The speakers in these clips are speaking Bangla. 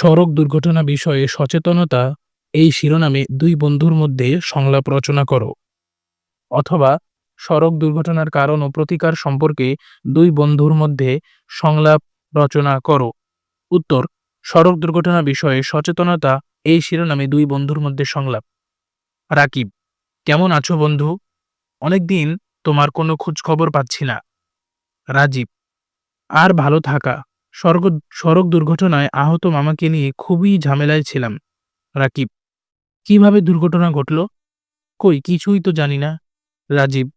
সড়ক দুর্ঘটনা বিষয়ে সচেতনতা, এই শিরোনামে দুই বন্ধুর মধ্যে সংলাপ রচনা করো। অথবা সড়ক দুর্ঘটনার কারণ ও প্রতিকার সম্পর্কে দুই বন্ধুর মধ্যে সংলাপ রচনা করো। উত্তর, সড়ক দুর্ঘটনা বিষয়ে সচেতনতা, এই শিরোনামে দুই বন্ধুর মধ্যে সংলাপ। রাকিব, কেমন আছো বন্ধু? অনেকদিন তোমার কোনো খোঁজ খবর পাচ্ছি না। রাজীব, আর ভালো থাকা। সড়ক সড়ক দুর্ঘটনায় আহত মামাকে নিয়ে খুবই ঝামেলায় ছিলাম। রাকিব, কীভাবে দুর্ঘটনা ঘটল? কই, কিছুই তো জানি না। রাজীব,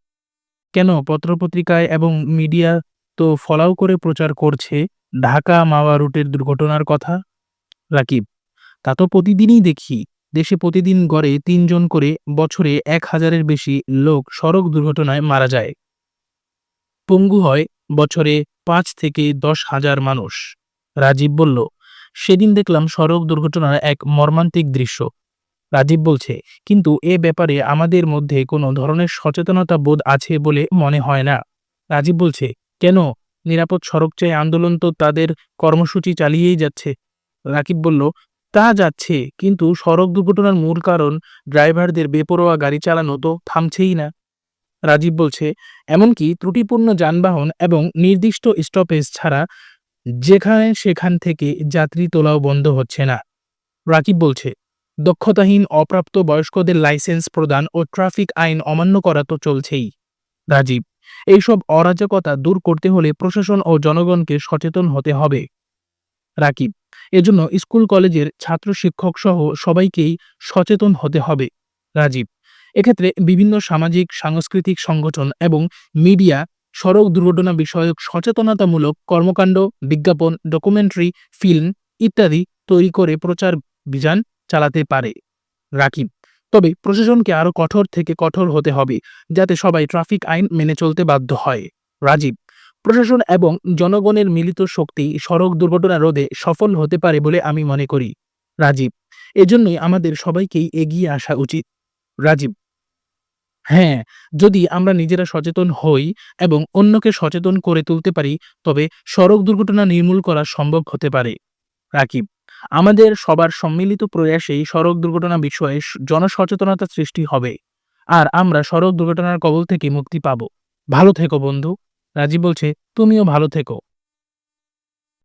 কেন পত্রপত্রিকায় এবং মিডিয়া তো ফলাও করে প্রচার করছে ঢাকা মাওয়া রুটের দুর্ঘটনার কথা? রাকিব, তা তো প্রতিদিনই দেখি। দেশে প্রতিদিন গড়ে তিনজন করে বছরে এক হাজারের বেশি লোক সড়ক দুর্ঘটনায় মারা যায়। পঙ্গু হয় বছরে পাঁচ থেকে দশ হাজার মানুষ। রাজীব বলল, সেদিন দেখলাম সড়ক দুর্ঘটনার এক মর্মান্তিক দৃশ্য। রাজীব বলছে, কিন্তু এ ব্যাপারে আমাদের মধ্যে কোনো ধরনের সচেতনতা বোধ আছে বলে মনে হয় না। রাজীব বলছে, কেন? নিরাপদ সড়ক চাই আন্দোলন তো তাদের কর্মসূচি চালিয়েই যাচ্ছে। রাকিব বলল, তা যাচ্ছে, কিন্তু সড়ক দুর্ঘটনার মূল কারণ ড্রাইভারদের বেপরোয়া গাড়ি চালানো তো থামছেই না। রাজীব বলছে, এমনকি ত্রুটিপূর্ণ যানবাহন এবং নির্দিষ্ট স্টপেজ ছাড়া যেখানে সেখান থেকে যাত্রী তোলাও বন্ধ হচ্ছে না। রাকিব বলছে, দক্ষতাহীন, অপ্রাপ্ত বয়স্কদের লাইসেন্স প্রদান ও ট্রাফিক আইন অমান্য করা তো চলছেই। রাজীব, এইসব অরাজকতা দূর করতে হলে প্রশাসন ও জনগণকে সচেতন হতে হবে। রাকিব, এজন্য স্কুল, কলেজের ছাত্র শিক্ষক সহ সবাইকেই সচেতন হতে হবে। রাজীব এক্ষেত্রে বিভিন্ন সামাজিক, সাংস্কৃতিক সংগঠন এবং মিডিয়া সড়ক দুর্ঘটনা বিষয়ক সচেতনতামূলক কর্মকাণ্ড, বিজ্ঞাপন, ডকুমেন্টারি, ফিল্ম ইত্যাদি তৈরি করে প্রচার অভিযান চালাতে পারে। রাকিব, তবে প্রশাসনকে আরও কঠোর থেকে কঠোর হতে হবে যাতে সবাই ট্রাফিক আইন মেনে চলতে বাধ্য হয়। রাজীব, প্রশাসন এবং জনগণের মিলিত শক্তি সড়ক দুর্ঘটনা রোধে সফল হতে পারে বলে আমি মনে করি। রাজীব, এজন্যই আমাদের সবাইকেই এগিয়ে আসা উচিত। রাজীব হ্যাঁ যদি আমরা নিজেরা সচেতন হই এবং অন্যকে সচেতন করে তুলতে পারি, তবে সড়ক দুর্ঘটনা নির্মূল করা সম্ভব হতে পারে। রাকিব, আমাদের সবার সম্মিলিত প্রয়াসেই সড়ক দুর্ঘটনা বিষয়ে জনসচেতনতা সৃষ্টি হবে, আর আমরা সড়ক দুর্ঘটনার কবল থেকে মুক্তি পাব। ভালো থেকো বন্ধু। রাজীব বলছে, তুমিও ভালো থেকো।